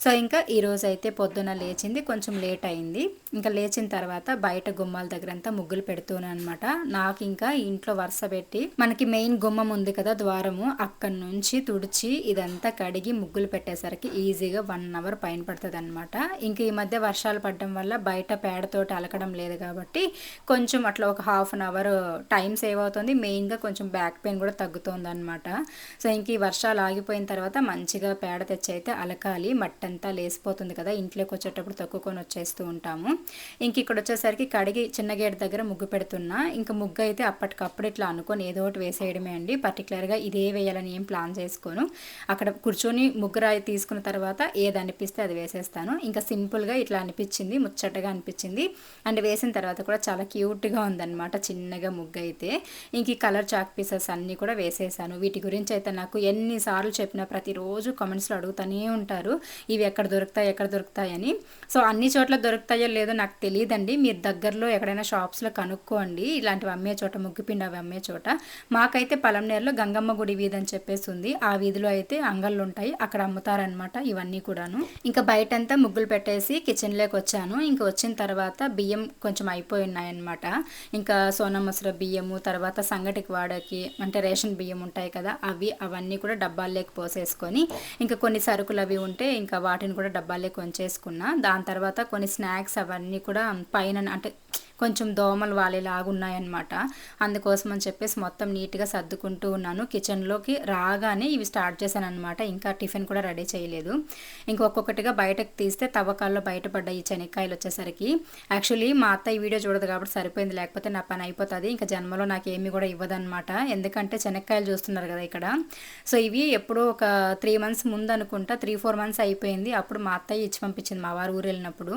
So ఇంకా ఈరోజు అయితే పొద్దున లేచింది కొంచెం లేట్ అయింది. ఇంకా లేచిన తర్వాత బయట గుమ్మాల దగ్గర అంతా ముగ్గులు పెడుతున్నాను అనమాట నాకు ఇంకా ఇంట్లో వరుస పెట్టి మనకి మెయిన్ గుమ్మం ఉంది కదా ద్వారము అక్కడి నుంచి తుడిచి ఇదంతా కడిగి ముగ్గులు పెట్టేసరికి ఈజీగా వన్ అవర్ పైన పడుతుంది అనమాట ఇంకా ఈ మధ్య వర్షాలు పడడం వల్ల బయట పేడతోటి అలకడం లేదు కాబట్టి కొంచెం అట్లా ఒక half an hour time save అవుతుంది. మెయిన్గా కొంచెం బ్యాక్ పెయిన్ కూడా తగ్గుతుంది అనమాట సో ఇంక ఈ వర్షాలు ఆగిపోయిన తర్వాత మంచిగా పేడ తెచ్చి అయితే అలకాలి మట్టి అంతా లేసిపోతుంది కదా ఇంట్లోకి వచ్చేటప్పుడు తక్కువకొని వచ్చేస్తూ ఉంటాము. ఇంక ఇక్కడ వచ్చేసరికి కడిగి చిన్న గేట్ దగ్గర ముగ్గు పెడుతున్నా. ఇంకా ముగ్గు అయితే అప్పటికప్పుడు ఇట్లా అనుకొని ఏదో ఒకటి వేసేయడమే అండి. పర్టికులర్గా ఇదే వేయాలని ఏం ప్లాన్ చేసుకోను. అక్కడ కూర్చొని ముగ్గు రాయి తీసుకున్న తర్వాత ఏది అనిపిస్తే అది వేసేస్తాను. ఇంకా సింపుల్గా ఇట్లా అనిపించింది ముచ్చటగా అనిపించింది. అండ్ వేసిన తర్వాత కూడా చాలా క్యూట్గా ఉందన్నమాట చిన్నగా ముగ్గు అయితే. ఇంక ఈ కలర్ చాక్ పీసెస్ అన్నీ కూడా వేసేసాను. వీటి గురించి అయితే నాకు ఎన్నిసార్లు చెప్పినా ప్రతిరోజు కామెంట్స్లో అడుగుతూనే ఉంటారు. ఇవి ఎక్కడ దొరుకుతాయి ఎక్కడ దొరుకుతాయని సో అన్ని చోట్ల దొరుకుతాయో లేదో నాకు తెలియదండి. మీరు దగ్గరలో ఎక్కడైనా షాప్స్లో కనుక్కోండి. ఇలాంటివి అమ్మే చోట ముగ్గుపిండి అవి అమ్మే చోట. మాకైతే పలంనేరులో గంగమ్మ గుడి వీధి అని చెప్పేసి ఉంది. ఆ వీధిలో అయితే అంగళ్ళు ఉంటాయి. అక్కడ అమ్ముతారనమాట ఇవన్నీ కూడాను. ఇంకా బయటంతా ముగ్గులు పెట్టేసి కిచెన్లోకి వచ్చాను. ఇంకా వచ్చిన తర్వాత బియ్యం కొంచెం అయిపోయి ఉన్నాయన్నమాట. ఇంకా సోనా మసూర బియ్యము తర్వాత సంగటికి వాడకి అంటే రేషన్ బియ్యం ఉంటాయి కదా అవి అవన్నీ కూడా డబ్బాల్లోకి పోసేసుకొని ఇంకా కొన్ని సరుకులు అవి ఉంటే ఇంకా వాటిని కూడా డబ్బాలే కొంచేసుకున్నా దాని తర్వాత కొన్ని స్నాక్స్ అవన్నీ కూడా పైన అంటే కొంచెం దోమలు వాలేలాగా ఉన్నాయన్నమాట అందుకోసం అని చెప్పేసి మొత్తం నీట్గా సర్దుకుంటూ ఉన్నాను. కిచెన్లోకి రాగానే ఇవి స్టార్ట్ చేశాను అనమాట ఇంకా టిఫిన్ కూడా రెడీ చేయలేదు. ఇంకొక్కొక్కటిగా బయటకు తీస్తే తవ్వకాల్లో బయటపడ్డ ఈ చెనక్కాయలు వచ్చేసరికి. యాక్చువల్లీ మా అత్త ఈ వీడియో చూడదు కాబట్టి సరిపోయింది. లేకపోతే నా పని అయిపోతుంది. ఇంకా జన్మలో నాకు ఏమి కూడా ఇవ్వదన్నమాట. ఎందుకంటే చెనక్కాయలు చూస్తున్నారు కదా ఇక్కడ. సో ఇవి ఎప్పుడో ఒక త్రీ మంత్స్ ముందు అనుకుంటా త్రీ ఫోర్ మంత్స్ అయిపోయింది. అప్పుడు మా అత్తయ్య ఇచ్చి పంపించింది మా వారు ఊరు వెళ్ళినప్పుడు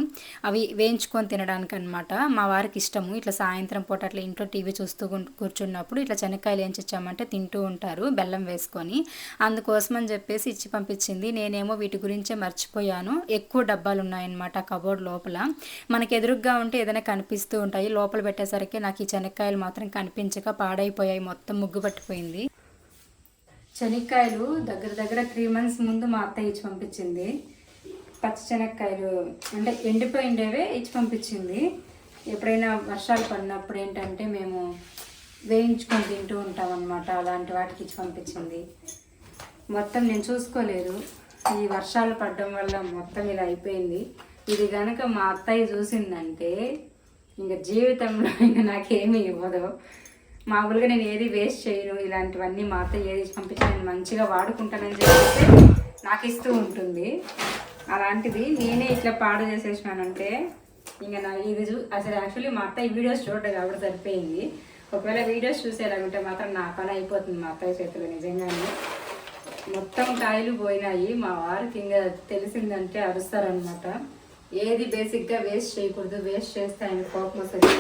అవి వేయించుకొని తినడానికి అనమాట మా వారికి ఇష్టము. ఇట్లా సాయంత్రం పూట అట్లా ఇంట్లో టీవీ చూస్తూ కూర్చున్నప్పుడు ఇట్లా శనక్కాయలు ఏం ఇచ్చామంటే తింటూ ఉంటారు బెల్లం వేసుకొని. అందుకోసం అని చెప్పేసి ఇచ్చి పంపించింది. నేనేమో వీటి గురించే మర్చిపోయాను. ఎక్కువ డబ్బాలు ఉన్నాయన్నమాట కబోర్డ్ లోపల. మనకి ఎదురుగ్గా ఉంటే ఏదైనా కనిపిస్తూ ఉంటాయి. లోపల పెట్టేసరికి నాకు ఈ శనక్కాయలు మాత్రం కనిపించక పాడైపోయాయి. మొత్తం ముగ్గు పట్టిపోయింది. శనక్కాయలు దగ్గర దగ్గర త్రీ మంత్స్ ముందు మా అత్త ఇచ్చి పంపించింది. పచ్చి శనక్కాయలు అంటే ఎండిపోయిండేవే ఇచ్చి పంపించింది. ఎప్పుడైనా వర్షాలు పడినప్పుడు ఏంటంటే మేము వేయించుకొని తింటూ ఉంటాం అనమాట అలాంటి వాటికి ఇచ్చి పంపించింది. మొత్తం నేను చూసుకోలేదు. ఈ వర్షాలు పడడం వల్ల మొత్తం ఇలా అయిపోయింది. ఇది కనుక మా అత్తయ్య చూసిందంటే ఇంకా జీవితంలో ఇంకా నాకేమీ ఇవ్వదు. మామూలుగా నేను ఏది వేస్ట్ చేయను. ఇలాంటివన్నీ మా అత్తయ్య ఏది ఇచ్చి పంపించి నేను మంచిగా వాడుకుంటానని చెప్పేసి నాకు ఇస్తూ ఉంటుంది. అలాంటిది నేనే ఇట్లా పాడు చేసేసినానంటే ఇంకా నా ఇది చూ అసలు యాక్చువల్లీ మా అత్తయ్య వీడియోస్ చూడండి కాబట్టి సరిపోయింది. ఒకవేళ వీడియోస్ చూసేలాగుంటే మాత్రం నా పని అయిపోతుంది మా అత్తయ్య చేతిలో నిజంగానే. మొత్తం కాయలు పోయినాయి. మా వారికి ఇంకా తెలిసిందంటే అరుస్తారనమాట ఏది బేసిక్గా వేస్ట్ చేయకూడదు వేస్ట్ చేస్తే ఆయన కోపం వస్తుంది.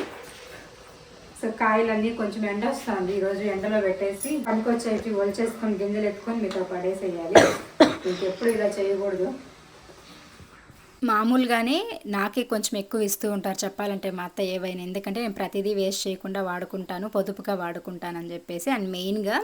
సో కాయలన్నీ కొంచెం ఎండ వస్తుంది. ఈరోజు ఎండలో పెట్టేసి పనికొచ్చేసి ఒలిచేసుకొని గింజలు ఎత్తుకొని మీతో పడేసేయాలి. ఇంకెప్పుడు ఇలా చేయకూడదు. మామూలుగానే నాకే కొంచెం ఎక్కువ ఇస్తూ ఉంటారు చెప్పాలంటే మా అత్త ఏవైనా. ఎందుకంటే నేను ప్రతిదీ వేస్ట్ చేయకుండా వాడుకుంటాను పొదుపుగా వాడుకుంటానని చెప్పేసి. అండ్ మెయిన్గా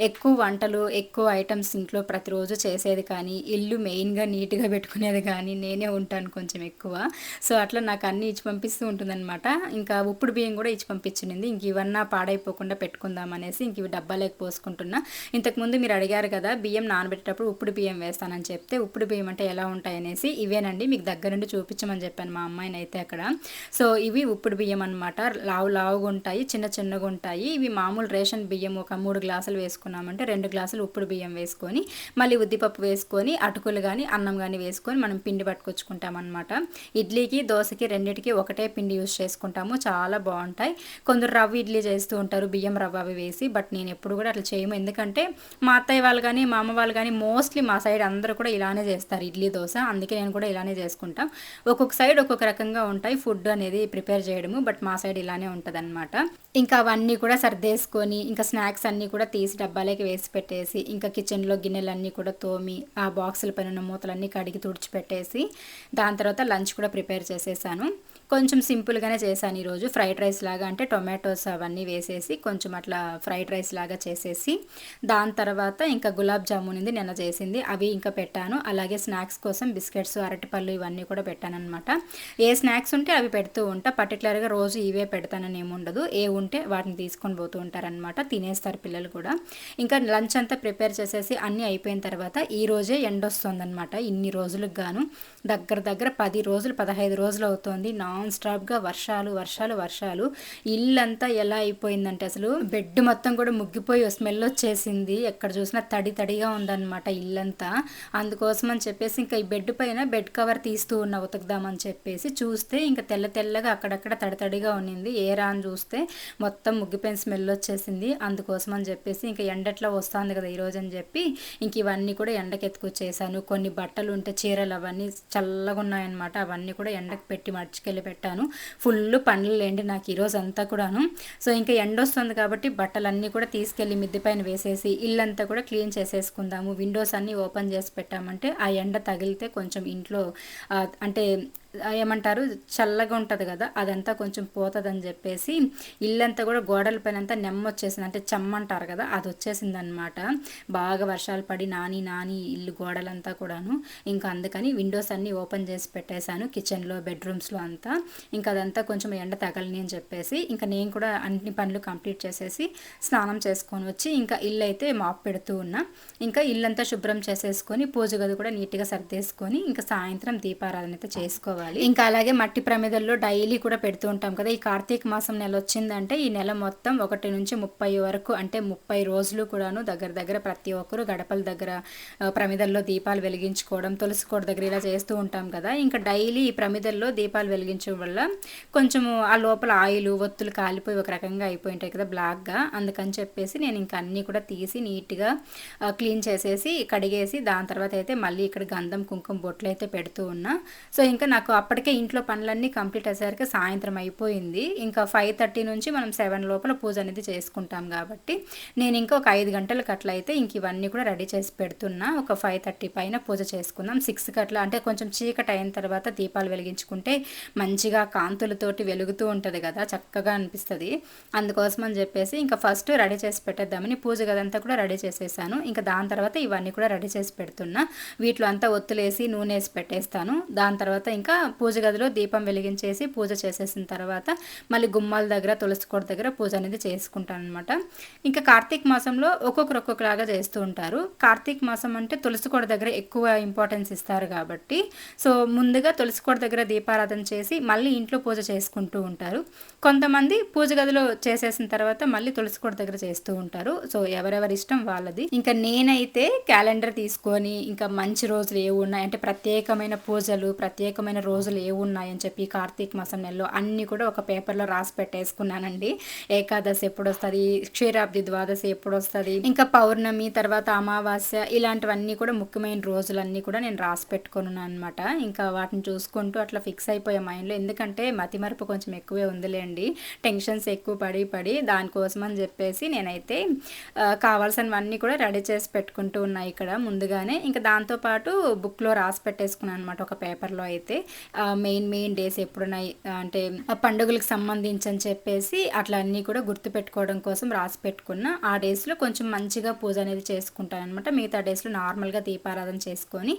ఎక్కువ వంటలు ఎక్కువ ఐటమ్స్ ఇంట్లో ప్రతిరోజు చేసేది కానీ ఇల్లు మెయిన్గా నీట్గా పెట్టుకునేది కానీ నేనే ఉంటాను కొంచెం ఎక్కువ. సో అట్లా నాకు అన్నీ ఇచ్చి పంపిస్తూ ఉంటుందన్నమాట. ఇంకా ఉప్పుడు బియ్యం కూడా ఇచ్చి పంపించింది ఇంక ఇవన్నా పాడైపోకుండా పెట్టుకుందాం అనేసి ఇంక ఇవి డబ్బాలోకి పోసుకుంటున్నా. ఇంతకుముందు మీరు అడిగారు కదా బియ్యం నానబెట్టేటప్పుడు ఉప్పుడు బియ్యం వేస్తానని చెప్తే ఉప్పుడు బియ్యం అంటే ఎలా ఉంటాయనేసి ఇవేనండి. మీకు దగ్గర నుండి చూపించమని చెప్పాను మా అమ్మాయిని అయితే అక్కడ. సో ఇవి ఉప్పుడు బియ్యం అనమాట లావు లావుగా ఉంటాయి చిన్న చిన్నగా ఉంటాయి. ఇవి మామూలు రేషన్ బియ్యం ఒక మూడు గ్లాసులు వేసుకున్నామంటే రెండు గ్లాసులు ఉప్పుడు బియ్యం వేసుకొని మళ్ళీ ఉద్దిపప్పు వేసుకొని అటుకులు కానీ అన్నం కానీ వేసుకొని మనం పిండి పట్టుకొచ్చుకుంటాం అనమాట ఇడ్లీకి దోశకి రెండింటికి ఒకటే పిండి యూస్ చేసుకుంటాము. చాలా బాగుంటాయి. కొందరు రవ్వ ఇడ్లీ చేస్తూ ఉంటారు బియ్యం రవ్వ అవి వేసి బట్ నేను ఎప్పుడు కూడా అట్లా చేయము. ఎందుకంటే మా అత్తయ్య వాళ్ళు కానీ మా అమ్మ వాళ్ళు కానీ మోస్ట్లీ మా సైడ్ అందరూ కూడా ఇలానే చేస్తారు ఇడ్లీ దోశ. అందుకే నేను కూడా ఇలానే చేస్తాను. చేసుకుంటాం. ఒక్కొక్క సైడ్ ఒక్కొక్క రకంగా ఉంటాయి. ఫుడ్ అనేది ప్రిపేర్ చేయడము బట్ మా సైడ్ ఇలానే ఉంటుంది అనమాట ఇంకా అవన్నీ కూడా సర్దేసుకొని ఇంకా స్నాక్స్ అన్నీ కూడా తీసి డబ్బాలోకి వేసి పెట్టేసి ఇంకా కిచెన్లో గిన్నెలన్నీ కూడా తోమి ఆ బాక్సుల పైన ఉన్న మూతలన్నీ కడిగి తుడిచిపెట్టేసి దాని తర్వాత లంచ్ కూడా ప్రిపేర్ చేసేసాను. కొంచెం సింపుల్గానే చేశాను ఈరోజు. ఫ్రైడ్ రైస్ లాగా అంటే టొమాటోస్ అవన్నీ వేసేసి కొంచెం అట్లా ఫ్రైడ్ రైస్ లాగా చేసేసి దాని తర్వాత ఇంకా గులాబ్ జామున్ ఉంది నిన్న చేసింది అవి ఇంకా పెట్టాను. అలాగే స్నాక్స్ కోసం బిస్కెట్స్ అరటిపళ్ళు ఇవన్నీ కూడా పెట్టాను అనమాట ఏ స్నాక్స్ ఉంటే అవి పెడుతూ ఉంటా. పర్టికులర్గా రోజు ఇవే పెడతానని ఏముండదు ఏ ఉంటే వాటిని తీసుకొని పోతూ ఉంటారనమాట తినేస్తారు పిల్లలు కూడా. ఇంకా లంచ్ అంతా ప్రిపేర్ చేసేసి అన్నీ అయిపోయిన తర్వాత ఈ రోజే ఎండ వస్తుందన్నమాట ఇన్ని రోజులకు గాను. దగ్గర దగ్గర పది రోజులు పదహైదు రోజులు అవుతుంది. నా నాన్ స్టాప్గా వర్షాలు వర్షాలు వర్షాలు. ఇల్లంతా ఎలా అయిపోయిందంటే అసలు బెడ్ మొత్తం కూడా ముగ్గిపోయి స్మెల్ వచ్చేసింది. ఎక్కడ చూసినా తడి తడిగా ఉందన్నమాట ఇల్లంతా. అందుకోసం అని చెప్పేసి ఇంకా ఈ బెడ్ పైన బెడ్ కవర్ తీస్తూ ఉన్న ఉతకదామని చెప్పేసి చూస్తే ఇంకా తెల్ల తెల్లగా అక్కడక్కడ తడి తడిగా ఉన్నింది. ఏ రాని చూస్తే మొత్తం ముగ్గిపోయిన స్మెల్ వచ్చేసింది. అందుకోసం అని చెప్పేసి ఇంకా ఎండట్లో వస్తుంది కదా ఈరోజు అని చెప్పి ఇంక ఇవన్నీ కూడా ఎండకెత్తుకొచ్చేసాను కొన్ని బట్టలు ఉంటే చీరలు అవన్నీ చల్లగా ఉన్నాయన్నమాట. అవన్నీ కూడా ఎండకు పెట్టి మర్చికెళ్ళి పెట్టాను. ఫుల్ పనులు లేండి నాకు ఈరోజు అంతా కూడాను. సో ఇంకా ఎండ వస్తుంది కాబట్టి బట్టలన్నీ కూడా తీసుకెళ్ళి మిద్దె పైన వేసేసి ఇల్లంతా కూడా క్లీన్ చేసేసుకుందాము. విండోస్ అన్నీ ఓపెన్ చేసి పెట్టామంటే ఆ ఎండ తగిలితే కొంచెం ఇంట్లో అంటే ఏమంటారు? చల్లగా ఉంటుంది కదా అదంతా కొంచెం పోతుందని చెప్పేసి ఇల్లంతా కూడా గోడల పైన అంతా నెమ్మొచ్చేసింది అంటే చెమ్మంటారు కదా అది వచ్చేసింది అనమాట బాగా వర్షాలు పడి నాని నాని ఇల్లు గోడలంతా కూడాను. ఇంకా అందుకని విండోస్ అన్నీ ఓపెన్ చేసి పెట్టేశాను కిచెన్లో బెడ్రూమ్స్లో అంతా. ఇంకా అదంతా కొంచెం ఎండ తగలని అని చెప్పేసి ఇంకా నేను కూడా అన్ని పనులు కంప్లీట్ చేసేసి స్నానం చేసుకొని వచ్చి ఇంకా ఇల్లు అయితే మాప్ పెడుతూ ఉన్నా. ఇంకా ఇల్లంతా శుభ్రం చేసేసుకొని పూజ గది కూడా నీట్గా సర్దేసుకొని ఇంకా సాయంత్రం దీపారాధన అయితే చేసుకోవాలి. చేసుకోవాలి. ఇంకా అలాగే మట్టి ప్రమిదల్లో డైలీ కూడా పెడుతూ ఉంటాం కదా. ఈ కార్తీక మాసం నెల వచ్చిందంటే ఈ నెల మొత్తం ఒకటి నుంచి ముప్పై వరకు అంటే ముప్పై రోజులు కూడాను దగ్గర దగ్గర ప్రతి ఒక్కరు గడపల దగ్గర ప్రమిదల్లో దీపాలు వెలిగించుకోవడం తులసి కోట దగ్గర ఇలా చేస్తూ ఉంటాం కదా. ఇంకా డైలీ ఈ ప్రమిదల్లో దీపాలు వెలిగించడం వల్ల కొంచెము ఆ లోపల ఆయిల్ ఒత్తులు కాలిపోయి ఒక రకంగా అయిపోయి ఉంటాయి కదా బ్లాక్గా. అందుకని చెప్పేసి నేను ఇంకా అన్నీ కూడా తీసి నీట్గా క్లీన్ చేసేసి కడిగేసి దాని తర్వాత అయితే మళ్ళీ ఇక్కడ గంధం కుంకుమ బొట్లు అయితే పెడుతూ ఉన్నా. సో ఇంకా నాకు అప్పటికే ఇంట్లో పనులన్నీ కంప్లీట్ అయ్యేసరికి సాయంత్రం అయిపోయింది. ఇంకా ఫైవ్ థర్టీ నుంచి మనం సెవెన్ లోపల పూజ అనేది చేసుకుంటాం కాబట్టి నేను ఇంకా ఒక ఐదు గంటలకు అట్లా అయితే ఇంక ఇవన్నీ కూడా రెడీ చేసి పెడుతున్నా. ఒక ఫైవ్ థర్టీ పైన పూజ చేసుకుందాం. సిక్స్కి అట్లా అంటే కొంచెం చీకటి అయిన తర్వాత దీపాలు వెలిగించుకుంటే మంచిగా కాంతులతోటి వెలుగుతూ ఉంటుంది కదా చక్కగా అనిపిస్తుంది. అందుకోసం అని చెప్పేసి ఇంకా ఫస్ట్ రెడీ చేసి పెట్టేద్దామని పూజ గదంతా కూడా రెడీ చేసేసాను. ఇంకా దాని తర్వాత ఇవన్నీ కూడా రెడీ చేసి పెడుతున్నా. వీటిలో అంతా ఒత్తులేసి నూనె వేసి పెట్టేస్తాను. దాని తర్వాత ఇంకా పూజ గదిలో దీపం వెలిగించేసి పూజ చేసేసిన తర్వాత మళ్ళీ గుమ్మాల దగ్గర తులసి కోట దగ్గర పూజ అనేది చేసుకుంటాను అనమాట ఇంకా కార్తీక మాసంలో ఒక్కొక్కరు ఒక్కొక్కలాగా చేస్తూ ఉంటారు. కార్తీక మాసం అంటే తులసి కోట దగ్గర ఎక్కువ ఇంపార్టెన్స్ ఇస్తారు కాబట్టి సో ముందుగా తులసి కోట దగ్గర దీపారాధన చేసి మళ్ళీ ఇంట్లో పూజ చేసుకుంటూ ఉంటారు. కొంతమంది పూజ గదిలో చేసేసిన తర్వాత మళ్ళీ తులసి కోట దగ్గర చేస్తూ ఉంటారు. సో ఎవరెవరి ఇష్టం వాళ్ళది. ఇంకా నేనైతే క్యాలెండర్ తీసుకొని ఇంకా మంచి రోజులు ఏవి ఉన్నాయి. అంటే ప్రత్యేకమైన పూజలు ప్రత్యేకమైన రోజులు ఏ ఉన్నాయని చెప్పి కార్తీక మాసం నెలలో అన్నీ కూడా ఒక పేపర్లో రాసి పెట్టేసుకున్నానండి. ఏకాదశి ఎప్పుడు వస్తుంది క్షీరాబ్ది ద్వాదశి ఎప్పుడు వస్తుంది ఇంకా పౌర్ణమి తర్వాత అమావాస్య ఇలాంటివన్నీ కూడా ముఖ్యమైన రోజులన్నీ కూడా నేను రాసి పెట్టుకున్నాను అనమాట ఇంకా వాటిని చూసుకుంటూ అట్లా ఫిక్స్ అయిపోయే మైండ్లో ఎందుకంటే మతిమరుపు కొంచెం ఎక్కువే ఉందిలేండి. టెన్షన్స్ ఎక్కువ పడి పడి దానికోసం అని చెప్పేసి నేనైతే కావాల్సినవన్నీ కూడా రెడీ చేసి పెట్టుకుంటూ ఉన్నాయి ఇక్కడ ముందుగానే. ఇంకా దాంతోపాటు బుక్లో రాసి పెట్టేసుకున్నాను అనమాట ఒక పేపర్లో అయితే. మెయిన్ మెయిన్ డేస్ ఎప్పుడున్నాయి అంటే పండుగలకు సంబంధించి అని చెప్పేసి అట్లా అన్నీ కూడా గుర్తు పెట్టుకోవడం కోసం రాసి పెట్టుకున్న. ఆ డేస్లో కొంచెం మంచిగా పూజ అనేది చేసుకుంటాను అనమాట మిగతా డేస్లో నార్మల్గా దీపారాధన చేసుకొని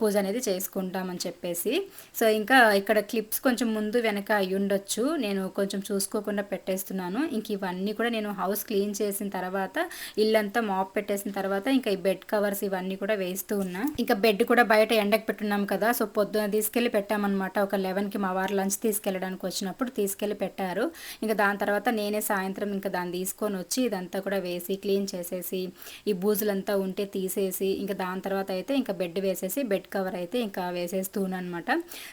పూజ అనేది చేసుకుంటామని చెప్పేసి. సో ఇంకా ఇక్కడ క్లిప్స్ కొంచెం ముందు వెనక అయి ఉండొచ్చు. నేను కొంచెం చూసుకోకుండా పెట్టేస్తున్నాను. ఇంక ఇవన్నీ కూడా నేను హౌస్ క్లీన్ చేసిన తర్వాత ఇల్లంతా మాప్ పెట్టేసిన తర్వాత ఇంకా ఈ బెడ్ కవర్స్ ఇవన్నీ కూడా వేస్తూ ఉన్నా. ఇంకా బెడ్ కూడా బయట ఎండకు పెట్టున్నాం కదా సో పొద్దున తీసుకెళ్ళి పెట్టామన్నమాట. ఒక లెవెన్కి మా వారు లంచ్ తీసుకెళ్ళడానికి వచ్చినప్పుడు తీసుకెళ్ళి పెట్టారు. ఇంకా దాని తర్వాత నేనే సాయంత్రం ఇంకా దాన్ని తీసుకొని వచ్చి ఇదంతా కూడా వేసి క్లీన్ చేసేసి ఈ బూజులంతా ఉంటే తీసేసి ఇంకా దాని తర్వాత అయితే ఇంకా బెడ్ వేసేసి బెడ్ కవర్ అయితే ఇంకా వేసేస్తూను అనమాట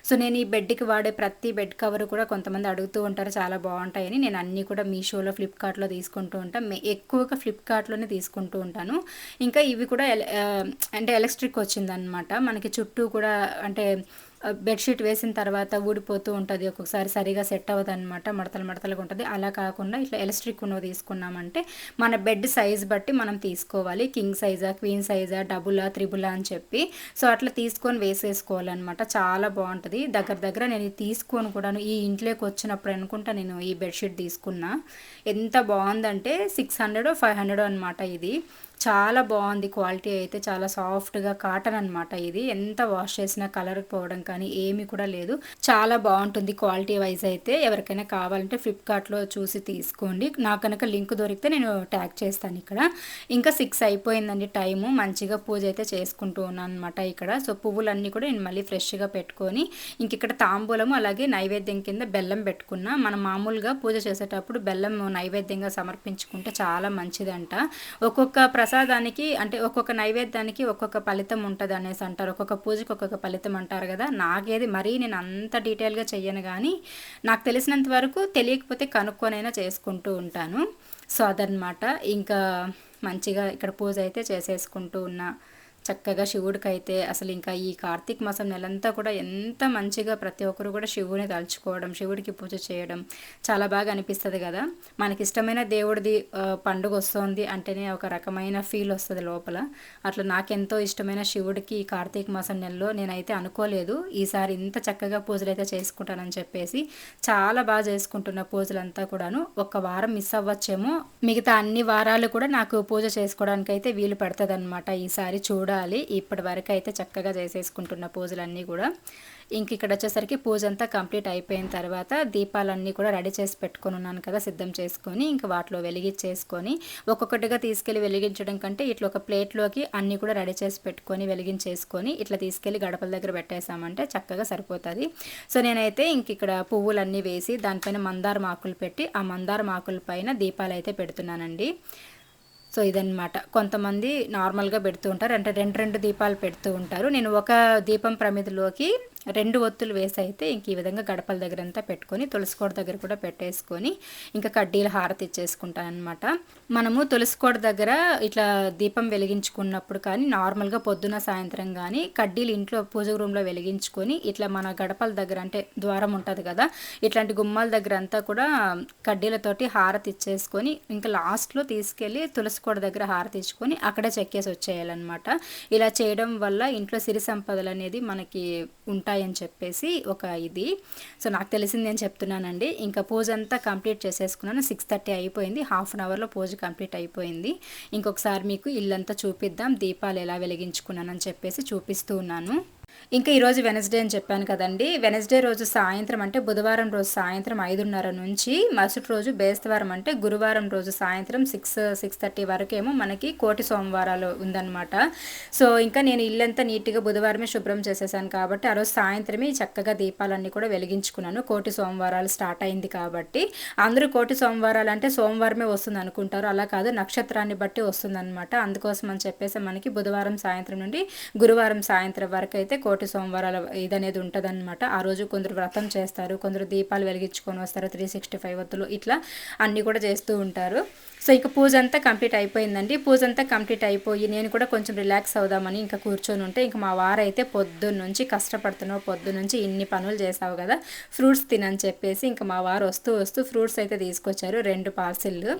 సో నేను ఈ బెడ్కి వాడే ప్రతి బెడ్ కవర్ కూడా కొంతమంది అడుగుతూ ఉంటారు చాలా బాగుంటాయని. నేను అన్నీ కూడా మీషోలో ఫ్లిప్కార్ట్లో తీసుకుంటూ ఉంటాను ఎక్కువగా ఫ్లిప్కార్ట్లోనే తీసుకుంటూ ఉంటాను. ఇంకా ఇవి కూడా అంటే ఎలక్ట్రిక్ వచ్చిందనమాట మనకి చుట్టూ కూడా అంటే బెడ్షీట్ వేసిన తర్వాత ఊడిపోతూ ఉంటుంది. ఒక్కొక్కసారి సరిగా సెట్ అవ్వదు అనమాట మడతలు మడతలుగా ఉంటుంది. అలా కాకుండా ఇట్లా ఎలక్ట్రిక్ ఉన్నవి తీసుకున్నామంటే మన బెడ్ సైజ్ బట్టి మనం తీసుకోవాలి. కింగ్ సైజా క్వీన్ సైజా డబులా త్రిబులా అని చెప్పి. సో అట్లా తీసుకొని వేసేసుకోవాలన్నమాట. చాలా బాగుంటుంది. దగ్గర దగ్గర నేను తీసుకొని కూడాను. ఈ ఇంట్లోకి వచ్చినప్పుడు అనుకుంటా నేను ఈ బెడ్షీట్ తీసుకున్నా. ఎంత బాగుందంటే సిక్స్ హండ్రెడ్ ఫైవ్ హండ్రెడ్ అనమాట ఇది. చాలా బాగుంది క్వాలిటీ అయితే చాలా సాఫ్ట్గా కాటన్ అనమాట ఇది. ఎంత వాష్ చేసినా కలర్ పోవడం కానీ ఏమి కూడా లేదు. చాలా బాగుంటుంది క్వాలిటీ వైజ్ అయితే. ఎవరికైనా కావాలంటే ఫ్లిప్కార్ట్లో చూసి తీసుకోండి. నాకు కనుక లింక్ దొరికితే నేను ట్యాగ్ చేస్తాను ఇక్కడ. ఇంకా సిక్స్ అయిపోయిందండి టైము. మంచిగా పూజ అయితే చేసుకుంటూ ఉన్నాను అనమాట ఇక్కడ. సో పువ్వులన్నీ కూడా నేను మళ్ళీ ఫ్రెష్గా పెట్టుకొని ఇంక ఇక్కడ తాంబూలము అలాగే నైవేద్యం కింద బెల్లం పెట్టుకున్నా. మనం మామూలుగా పూజ చేసేటప్పుడు బెల్లం నైవేద్యంగా సమర్పించుకుంటే చాలా మంచిదంట. ఒక్కొక్క ప్రసాదానికి అంటే ఒక్కొక్క నైవేద్యానికి ఒక్కొక్క ఫలితం ఉంటుంది అనేసి అంటారు. ఒక్కొక్క పూజకి ఒక్కొక్క ఫలితం అంటారు కదా. నాకేది మరీ నేను అంత డీటెయిల్గా చెయ్యను కానీ నాకు తెలిసినంత వరకు తెలియకపోతే కనుక్కొనైనా చేసుకుంటూ ఉంటాను. సో అదనమాట ఇంకా మంచిగా ఇక్కడ పూజ అయితే చేసేసుకుంటూ ఉన్నా. చక్కగా శివుడికైతే అసలు ఇంకా ఈ కార్తీక మాసం నెలంతా కూడా ఎంత మంచిగా ప్రతి ఒక్కరు కూడా శివుని తలుచుకోవడం శివుడికి పూజ చేయడం చాలా బాగా అనిపిస్తుంది కదా. మనకి ఇష్టమైన దేవుడిది పండుగ వస్తుంది అంటేనే ఒక రకమైన ఫీల్ వస్తుంది లోపల. అట్లా నాకెంతో ఇష్టమైన శివుడికి ఈ కార్తీక మాసం నెలలో నేనైతే అనుకోలేదు. ఈసారి ఇంత చక్కగా పూజలు అయితే చేసుకుంటానని చెప్పేసి చాలా బాగా చేసుకుంటున్న పూజలంతా కూడాను. ఒక వారం మిస్ అవ్వచ్చేమో. మిగతా అన్ని వారాలు కూడా నాకు పూజ చేసుకోవడానికి అయితే వీలు పడుతుంది అనమాట ఈసారి చూడాలి. చూడాలి ఇప్పటి వరకు అయితే చక్కగా చేసేసుకుంటున్న పూజలన్నీ కూడా. ఇంక ఇక్కడ వచ్చేసరికి పూజ అంతా కంప్లీట్ అయిపోయిన తర్వాత దీపాలన్నీ కూడా రెడీ చేసి పెట్టుకొని ఉన్నాను కదా సిద్ధం చేసుకొని. ఇంక వాటిలో వెలిగించేసుకొని ఒక్కొక్కటిగా తీసుకెళ్ళి వెలిగించడం కంటే ఇట్లా ఒక ప్లేట్లోకి అన్నీ కూడా రెడీ చేసి పెట్టుకొని వెలిగించేసుకొని ఇట్లా తీసుకెళ్ళి గడపల దగ్గర పెట్టేసామంటే చక్కగా సరిపోతుంది. సో నేనైతే ఇంక ఇక్కడ పువ్వులన్నీ వేసి దానిపైన మందార మాకులు పెట్టి ఆ మందార మాకుల పైన దీపాలు అయితే పెడుతున్నానండి. సో ఇదనమాట కొంతమంది నార్మల్గా పెడుతూ ఉంటారు. అంటే రెండు రెండు దీపాలు పెడుతూ ఉంటారు. నేను ఒక దీపం ప్రమిదిలోకి రెండు ఒత్తులు వేసి అయితే ఇంక ఈ విధంగా గడపల దగ్గర అంతా పెట్టుకొని తులసికోట దగ్గర కూడా పెట్టేసుకొని ఇంకా కడ్డీలు హారతి ఇచ్చేసుకుంటాను అనమాట మనము తులసికోట దగ్గర ఇట్లా దీపం వెలిగించుకున్నప్పుడు కానీ నార్మల్గా పొద్దున సాయంత్రం కానీ కడ్డీలు ఇంట్లో పూజ రూమ్లో వెలిగించుకొని ఇట్లా మన గడపల దగ్గర అంటే ద్వారం ఉంటుంది కదా ఇట్లాంటి గుమ్మాల దగ్గర అంతా కూడా కడ్డీలతోటి హారతి ఇచ్చేసుకొని ఇంకా లాస్ట్లో తీసుకెళ్ళి తులసికోట దగ్గర హారతి ఇచ్చుకొని అక్కడే చెక్కేసి వచ్చేయాలన్నమాట. ఇలా చేయడం వల్ల ఇంట్లో సిరి సంపదలు అనేది మనకి ఉంటాయి. అని చెప్పేసి ఒక ఇది. సో నాకు తెలిసింది నేను చెప్తున్నానండి. ఇంకా పూజ అంతా కంప్లీట్ చేసేసుకున్నాను. సిక్స్ థర్టీ అయిపోయింది. హాఫ్ అన్ అవర్లో పూజ కంప్లీట్ అయిపోయింది. ఇంకొకసారి మీకు ఇల్లంతా చూపిద్దాం. దీపాలు ఎలా వెలిగించుకున్నానని చెప్పేసి చూపిస్తూ ఉన్నాను. ఇంకా ఈరోజు వెనస్డే అని చెప్పాను కదండి. వెనస్డే రోజు సాయంత్రం అంటే బుధవారం రోజు సాయంత్రం ఐదున్నర నుంచి మరుసటి రోజు బేస్తవారం అంటే గురువారం రోజు సాయంత్రం సిక్స్ సిక్స్ థర్టీ వరకేమో మనకి కోటి సోమవారాలు ఉందన్నమాట. సో ఇంకా నేను ఇల్లంతా నీట్గా బుధవారమే శుభ్రం చేసేసాను కాబట్టి ఆ రోజు సాయంత్రమే చక్కగా దీపాలన్నీ కూడా వెలిగించుకున్నాను. కోటి సోమవారాలు స్టార్ట్ అయింది కాబట్టి. అందరూ కోటి సోమవారాలు అంటే సోమవారమే వస్తుంది అనుకుంటారు. అలా కాదు నక్షత్రాన్ని బట్టి వస్తుందన్నమాట. అందుకోసం అని చెప్పేసి మనకి బుధవారం సాయంత్రం నుండి గురువారం సాయంత్రం వరకు అయితే కోటి సోమవారాల ఇదనేది ఉంటుంది అనమాట ఆ రోజు కొందరు వ్రతం చేస్తారు కొందరు దీపాలు వెలిగించుకొని వస్తారు త్రీ సిక్స్టీ ఫైవ్ వత్తులు ఇట్లా అన్నీ కూడా చేస్తూ ఉంటారు. సో ఇక పూజ అంతా కంప్లీట్ అయిపోయిందండి. పూజ అంతా కంప్లీట్ అయిపోయి నేను కూడా కొంచెం రిలాక్స్ అవుదామని ఇంకా కూర్చొని ఉంటే ఇంకా మా వారైతే పొద్దున్న నుంచి కష్టపడుతున్నావు పొద్దున్న నుంచి ఇన్ని పనులు చేసావు కదా ఫ్రూట్స్ తినని చెప్పేసి ఇంకా మా వారు వస్తూ వస్తూ ఫ్రూట్స్ అయితే తీసుకొచ్చారు రెండు పార్సిల్లు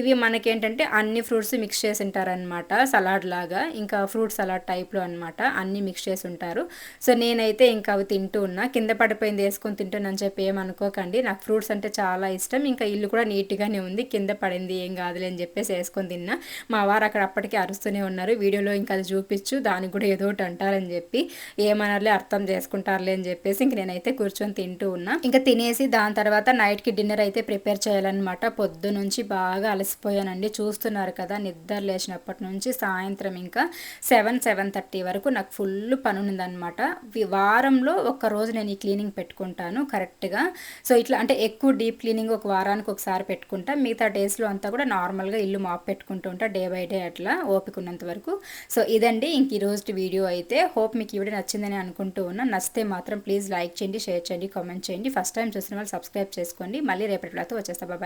ఇవి మనకేంటంటే అన్ని ఫ్రూట్స్ మిక్స్ చేసి ఉంటారనమాట సలాడ్ లాగా. ఇంకా ఫ్రూట్ సలాడ్ టైప్లో అనమాట అన్ని మిక్స్ చేసి ఉంటారు సో నేనైతే ఇంకా అవి తింటూ ఉన్నా. కింద పడిపోయింది వేసుకొని తింటున్నాను చెప్పి ఏమనుకోకండి. నాకు ఫ్రూట్స్ అంటే చాలా ఇష్టం. ఇంకా ఇల్లు కూడా నీట్గానే ఉంది. కింద పడింది ఏం కాదులే అని చెప్పేసి వేసుకొని తిన్నా. మా వారు అక్కడ అప్పటికే అరుస్తూనే ఉన్నారు. వీడియోలో ఇంకా అది చూపించు దానికి కూడా ఏదో ఒకటి అంటారని చెప్పి ఏమన్నారులే అర్థం చేసుకుంటారులే అని చెప్పేసి ఇంక నేనైతే కూర్చొని తింటూ ఉన్నా. ఇంకా తినేసి దాని తర్వాత నైట్కి డిన్నర్ అయితే ప్రిపేర్ చేయాలన్నమాట. పొద్దు నుంచి బాగా అలసిపోయానండి. చూస్తున్నారు కదా నిద్ర లేచినప్పటి నుంచి సాయంత్రం ఇంకా సెవెన్ సెవెన్ థర్టీ వరకు నాకు ఫుల్ పని ఉందన్నమాట వారంలో ఒక రోజు నేను ఈ క్లీనింగ్ పెట్టుకుంటాను కరెక్ట్గా. సో ఇట్లా అంటే ఎక్కువ డీప్ క్లీనింగ్ ఒక వారానికి ఒకసారి పెట్టుకుంటా. మిగతా డేస్లో అంతా కూడా నార్మల్గా ఇల్లు మాప్ పెట్టుకుంటూ ఉంటా డే బై డే అట్లా ఓపిక ఉన్నంత వరకు. సో ఇదండి ఇంక ఈరోజు వీడియో అయితే. హోప్ మీకు ఇవిడ నచ్చిందని అనుకుంటూ ఉన్నా. నచ్చితే మాత్రం ప్లీజ్ లైక్ చేయండి షేర్ చేయండి కామెంట్ చేయండి. ఫస్ట్ టైం చూసిన వాళ్ళు సబ్స్క్రైబ్ చేసుకోండి. మళ్ళీ రేపటి వచ్చేస్తా. బాయ్.